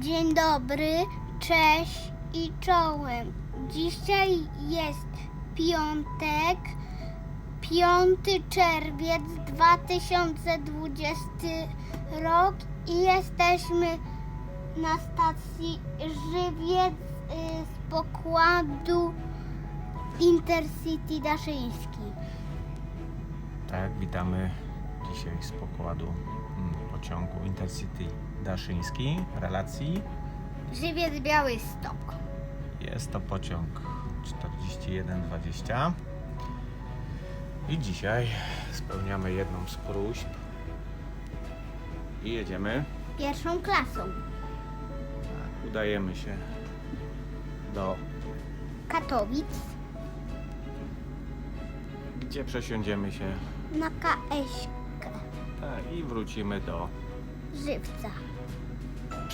Dzień dobry, cześć i czołem. Dzisiaj jest piątek, 5 czerwiec 2020 rok i jesteśmy na stacji Żywiec y, z pokładu Intercity Daszyński. Tak, witamy dzisiaj z pokładu mm, pociągu Intercity Daszyński relacji. Żywiec Białystok. Jest to pociąg 4120 i dzisiaj spełniamy jedną z próśb i jedziemy. Pierwszą klasą. Tak, udajemy się do Katowic gdzie przesiądziemy się na KS tak, i wrócimy do Żywca.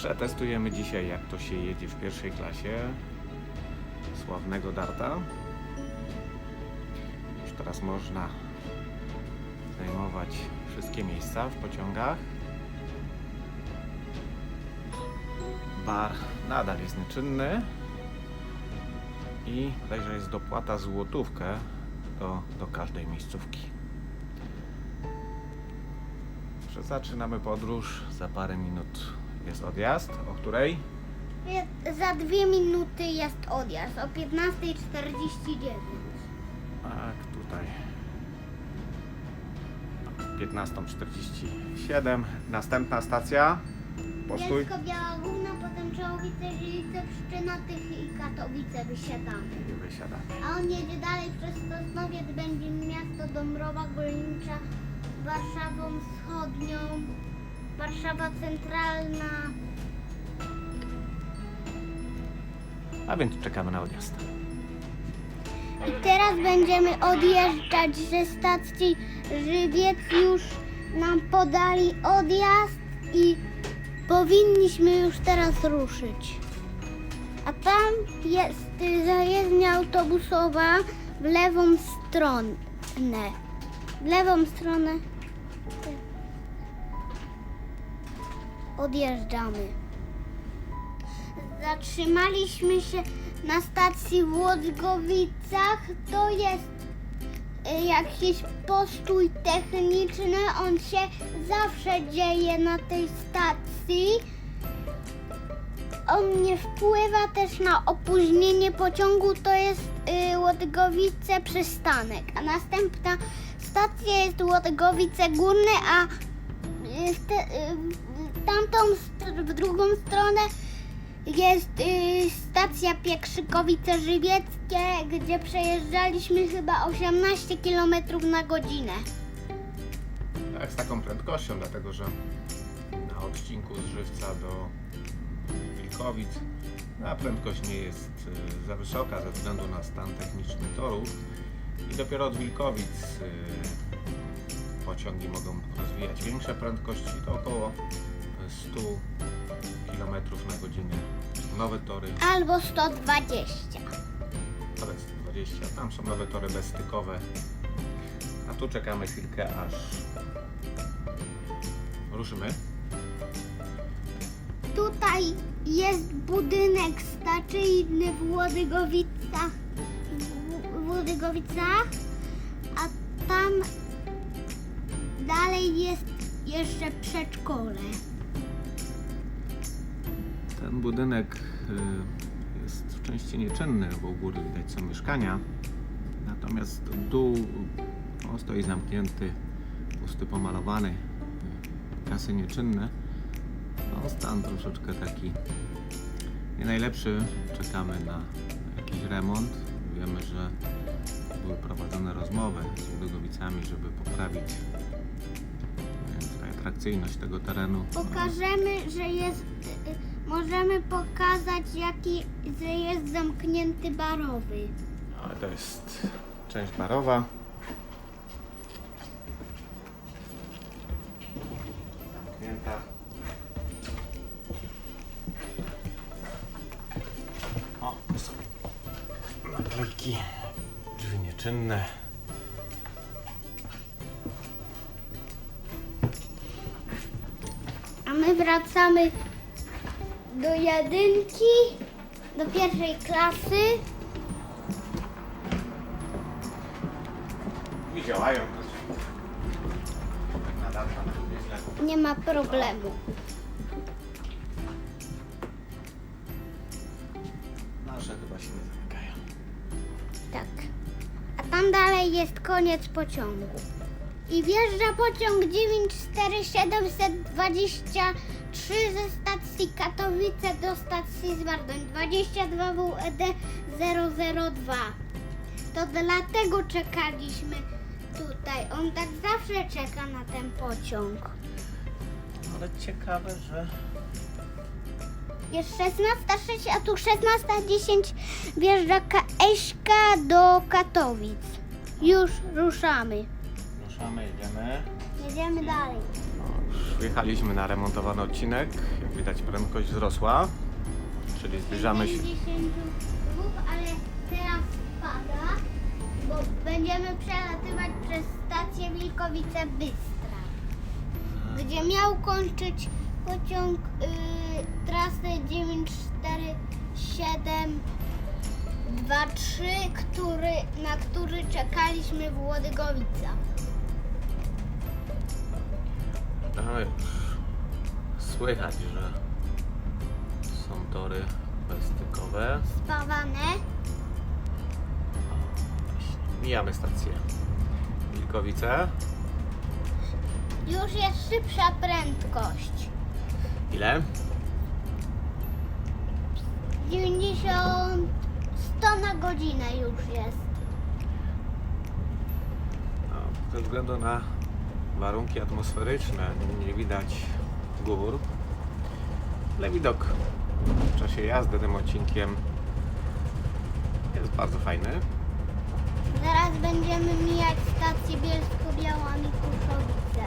Przetestujemy dzisiaj, jak to się jedzie w pierwszej klasie sławnego Darta. Już teraz można zajmować wszystkie miejsca w pociągach. Bar nadal jest nieczynny i bodajże jest dopłata złotówkę do, do każdej miejscówki. Zaczynamy podróż. Za parę minut jest odjazd. O której? Za dwie minuty jest odjazd o 15.49. Tak, tutaj. 15.47. Następna stacja. Postój. Biała Główna, potem Czołowice, Żylice, Pszczyna, Tychy i Katowice wysiadamy. I wysiadamy. A on jedzie dalej przez Sosnowiec, będzie miasto Dąbrowa Górnicza, Warszawą Wschodnią, Warszawa Centralna. A więc czekamy na odjazd. I teraz będziemy odjeżdżać ze stacji Żywiec. Już nam podali odjazd i powinniśmy już teraz ruszyć. A tam jest zajezdnia autobusowa w lewą stronę. W lewą stronę odjeżdżamy. Zatrzymaliśmy się na stacji w Łodgowicach. To jest y, jakiś postój techniczny. On się zawsze dzieje na tej stacji. On nie wpływa też na opóźnienie pociągu. To jest y, Łodgowice przystanek. A następna stacja jest Łodgowice Górne, a y, te, tamtą, w drugą stronę jest y, stacja Piekrzykowice Żywieckie, gdzie przejeżdżaliśmy chyba 18 km na godzinę. Tak, z taką prędkością, dlatego że na odcinku z Żywca do Wilkowic ta prędkość nie jest y, za wysoka ze względu na stan techniczny torów i dopiero od Wilkowic y, pociągi mogą rozwijać większe prędkości, to około 100 km na godzinę. Nowe tory Albo 120. to jest 20, tam są nowe tory bezstykowe, a tu czekamy chwilkę aż ruszymy. Tutaj jest budynek stacyjny w Łodygowicach, w Łodygowicach, a tam dalej jest jeszcze przedszkole. Ten budynek y, jest w części nieczynny, bo u góry widać są mieszkania. Natomiast dół on stoi zamknięty, pusty, pomalowany, y, kasy nieczynne. No, stan troszeczkę taki nie najlepszy. Czekamy na jakiś remont. Wiemy, że były prowadzone rozmowy z budowicami, żeby poprawić y, atrakcyjność tego terenu. Pokażemy, że jest. Możemy pokazać, jaki jest zamknięty barowy. Ale to jest część barowa. Zamknięta. O, są naklejki. Drzwi nieczynne. A my wracamy do jedynki, do pierwszej klasy. I działają. Nie ma problemu. Nasze chyba się nie zamykają. Tak. A tam dalej jest koniec pociągu. I wjeżdża pociąg 94723 ze stacji Katowice do stacji Zwardoń 22 WED 002. To dlatego czekaliśmy tutaj. On tak zawsze czeka na ten pociąg. Ale ciekawe, że Jest 16.06, a tu 16.10 wjeżdża Eśka do Katowic. Już ruszamy. ruszamy, jedziemy. Jedziemy dalej. No, już wjechaliśmy na remontowany odcinek. Widać prędkość wzrosła, czyli zbliżamy się. 52, ale teraz spada, bo będziemy przelatywać przez stację Wilkowice Bystra, gdzie miał kończyć pociąg y, trasy 94723, który, na który czekaliśmy w Łodygowicach. Już słychać, że są tory bezstykowe. Spawane. Mijamy stację Wilkowice. Już jest szybsza prędkość. Ile? 90, 100 na godzinę już jest. No, ze względu na warunki atmosferyczne nie widać gór, ale widok w czasie jazdy tym odcinkiem jest bardzo fajny. Zaraz będziemy mijać stację Bielsko-Biała Mikuszowice.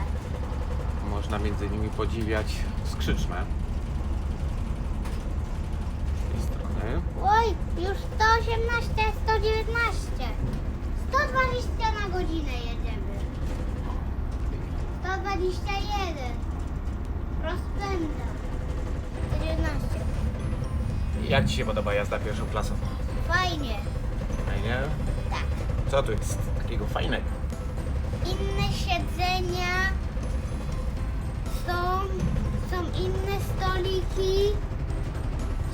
Można między nimi podziwiać skrzyczne. Z tej strony. Oj, już 118, 119. 120 na godzinę jedziemy. 121. Rozpędza. 119. Jak Ci się podoba jazda pierwszą klasą? Fajnie. Fajnie? Tak. Co tu jest takiego fajnego? Inne siedzenia są, są inne stoliki,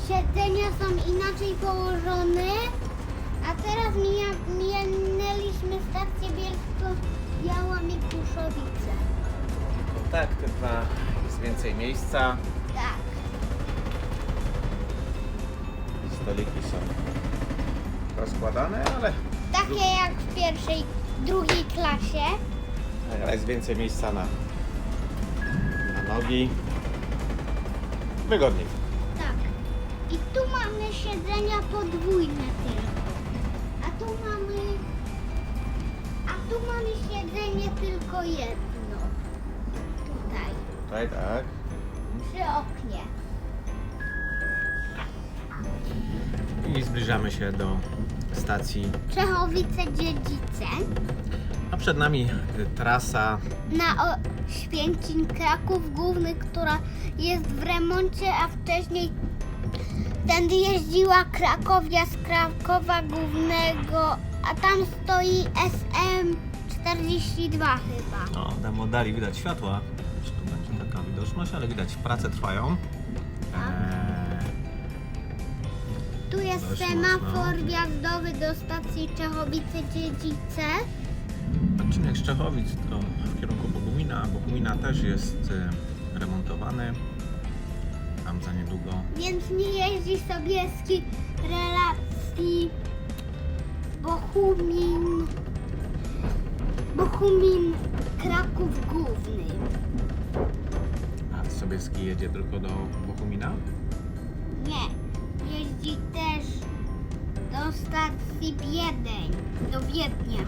siedzenia są inaczej położone, a teraz mija, minęliśmy stację Bielsko-Biała Mikuszowice. Tak, tylko jest więcej miejsca. Tak, Stoliki są rozkładane, ale, takie jak w pierwszej, drugiej klasie. ale jest więcej miejsca na, na nogi. Wygodniej. Tak. I tu mamy siedzenia podwójne tylko. A tu mamy. A tu mamy siedzenie tylko jedno. Tutaj. Tak. Przy oknie. I zbliżamy się do stacji. Czechowice Dziedzice. A przed nami y, trasa Na Święcin Kraków Główny, która jest w remoncie, a wcześniej tędy jeździła Krakowia z Krakowa Głównego, a tam stoi SM 42 chyba. No, na modali widać światła. Widoczność, ale widać, prace trwają. Eee, Tu jest Dość semafor mocno. wjazdowy do stacji Czechowice Dziedzice. odcinek z Czechowic to w kierunku Bogumina. Bogumina też jest y, remontowany. Tam za niedługo. Więc nie jeździ Sobieski relacji Bochumin Bochumin Kraków Główny. Sobieski jedzie tylko do Bochumina. Nie, jeździ też do stacji Wiedeń, do Wiednia.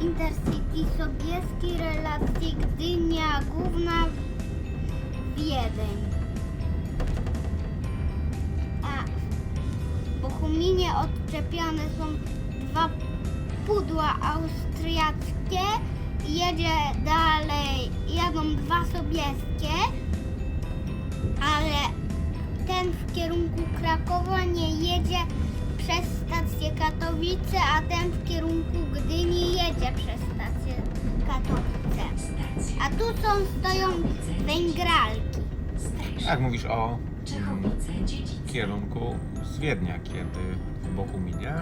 Intercity Sobieski relacji Gdynia Główna Wiedeń. A w Bochuminie odczepione są dwa pudła austriackie jedzie dalej, jadą dwa sobieskie ten w kierunku Krakowa nie jedzie przez stację Katowice, a ten w kierunku Gdyni jedzie przez stację Katowice. A tu są, stoją węgralki. Tak, mówisz o mm, kierunku z Wiednia, kiedy w Bochuminie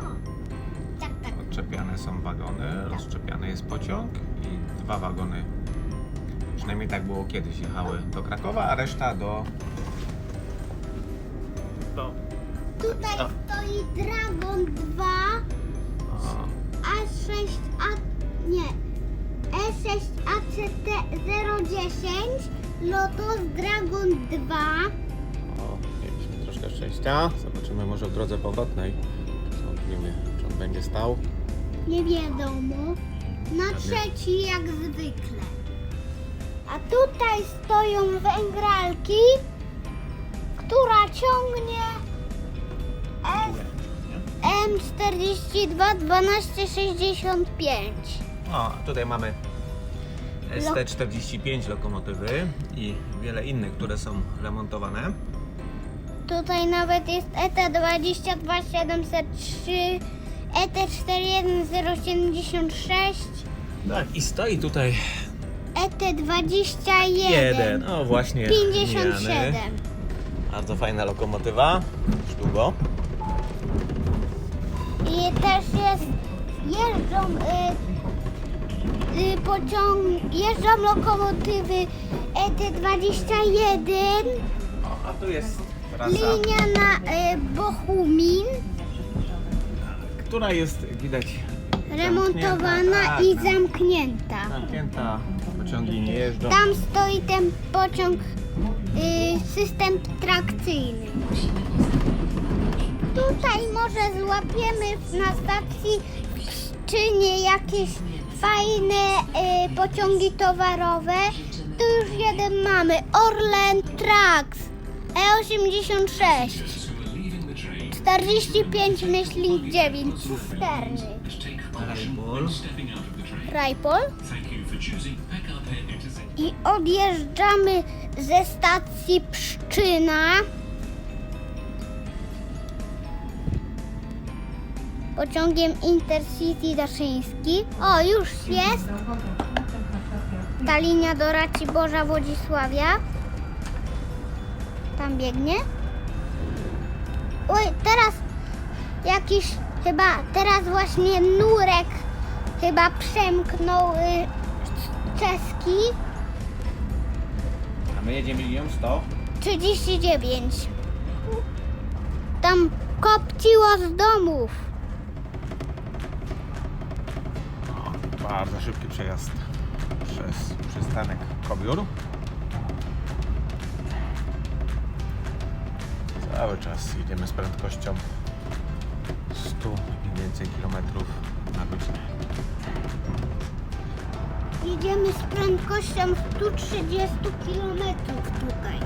Tak, odczepiane są wagony, rozszczepiany jest pociąg i dwa wagony, przynajmniej tak było kiedyś, jechały do Krakowa, a reszta do... do Tutaj O. stoi Dragon 2 o, A6 A nie E E6 ACT 010 Lotus Dragon 2 o, mieliśmy troszkę szczęścia. Zobaczymy może w drodze powrotnej. Sądzimy, czy on będzie stał. Nie wiadomo. Na trzeci jak zwykle. A tutaj stoją węgralki która ciągnie M42 1265 O, tutaj mamy ST45 lokomotywy i wiele innych, które są remontowane. Tutaj nawet jest E ET22703, E ET41076, Tak, i stoi tutaj E ET21, jeden. O, właśnie. 57. mijany. Bardzo fajna lokomotywa. Już długo. I też jest, jeżdżą y, y, pociąg, jeżdżą lokomotywy E ET21, O, a tu jest trasa, linia na y, Bochumin, która jest widać remontowana i zamknięta. Zamknięta. Pociągi nie jeżdżą. Tam stoi ten pociąg, y, system trakcyjny. Tutaj może złapiemy na stacji w Pszczynie jakieś fajne y, pociągi towarowe. Tu już jeden mamy, Orlen Trax E E86. 45 myślnik 9 cysterny. Rainbow. Rajpol. I odjeżdżamy ze stacji Pszczyna. Pociągiem Intercity Daszyński. O, już jest. Ta linia do Raciborza Wodzisławia. Tam biegnie. Oj, teraz jakiś chyba teraz właśnie nurek chyba przemknął y, czeski A my jedziemy linią 100. 39. Tam kopciło z domów. O, bardzo szybki przejazd przez przystanek Kobiór. Cały czas jedziemy z prędkością 100 i więcej kilometrów na godzinę. Jedziemy z prędkością 130 km tutaj.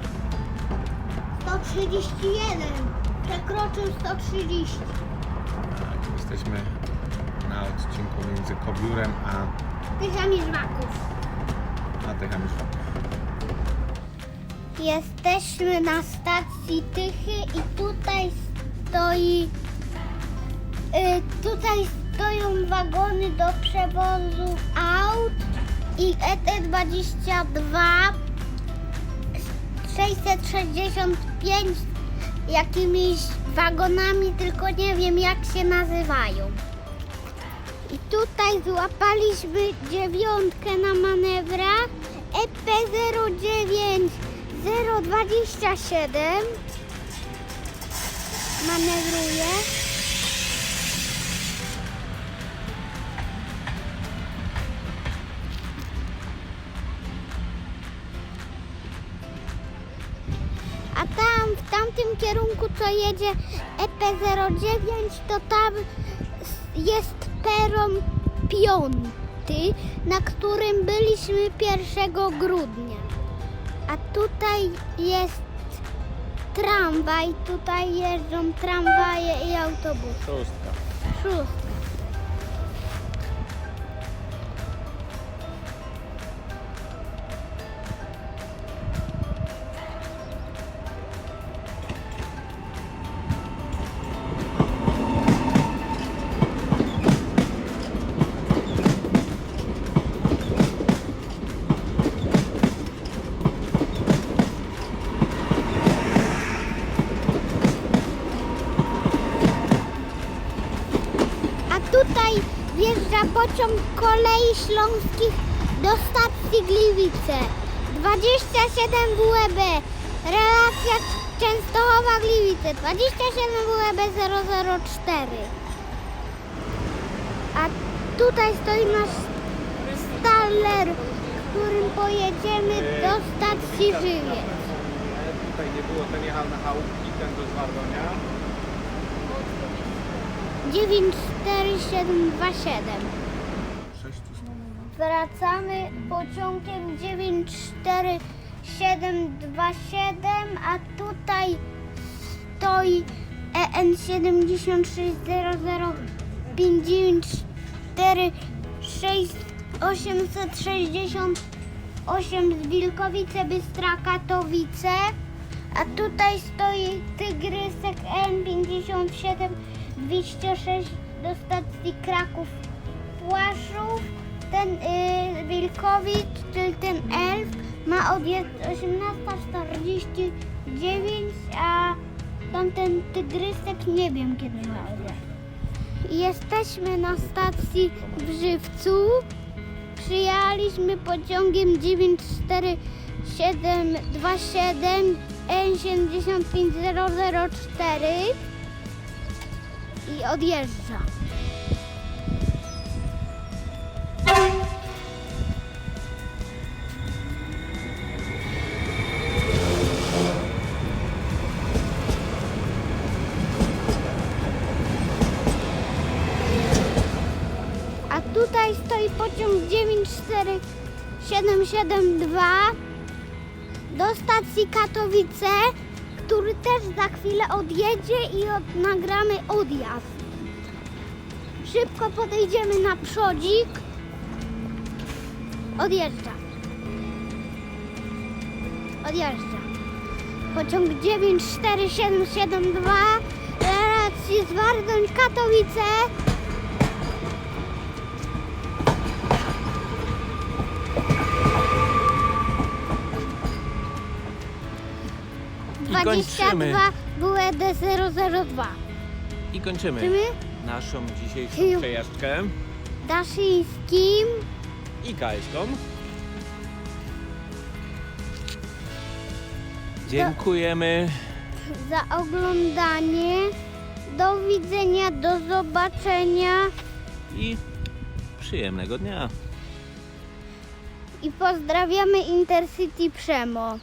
131. Przekroczył 130. Tak, jesteśmy na odcinku między Kobiórem a, Tychami żwaków. a Tychami-Szwaków. Jesteśmy na stacji Tychy i tutaj stoi. Y, tutaj stoją wagony do przewozu aut i E ET22 665 jakimiś wagonami, tylko nie wiem jak się nazywają. I tutaj złapaliśmy dziewiątkę na manewrach E EP09 027 manewruje. A tam, w tamtym kierunku, co jedzie E EP09, to tam jest peron piąty, na którym byliśmy 1 grudnia. Tutaj jest tramwaj, tutaj jeżdżą tramwaje i autobusy. Szóstka. Szóstka. Pociąg kolei śląskich do stacji Gliwice. 27 WEB. Relacja Częstochowa-Gliwice. 27 WEB 004. A tutaj stoi nasz staler, którym pojedziemy do stacji Żywiec. Tutaj nie było, ten jechał na chałupki, ten do Zwardonia. 94727. Wracamy pociągiem 94727, a tutaj stoi EN 76005946868 z Wilkowice Bystra Katowice. A tutaj stoi Tygrysek N57 206 do stacji Kraków Płaszów. Ten y, Wilkowic, czyli ten elf, ma od 18.49, a tamten Tygrysek nie wiem kiedy ma odjazd. Jesteśmy na stacji w Żywcu. Przyjechaliśmy pociągiem 94727 N75004 i odjeżdża. Tutaj stoi pociąg 94772 do stacji Katowice, który też za chwilę odjedzie i od, nagramy odjazd. Szybko podejdziemy na przodzik. Odjeżdża. Odjeżdża. Pociąg 94772 relacji z Wardoń Katowice. I kończymy. 22 WED 002. I kończymy Czy my? naszą dzisiejszą Chyju. przejażdżkę Daszyńskim. i Kaśką. Dziękujemy. za oglądanie. Do widzenia, do zobaczenia i przyjemnego dnia. i pozdrawiamy Intercity Przemo.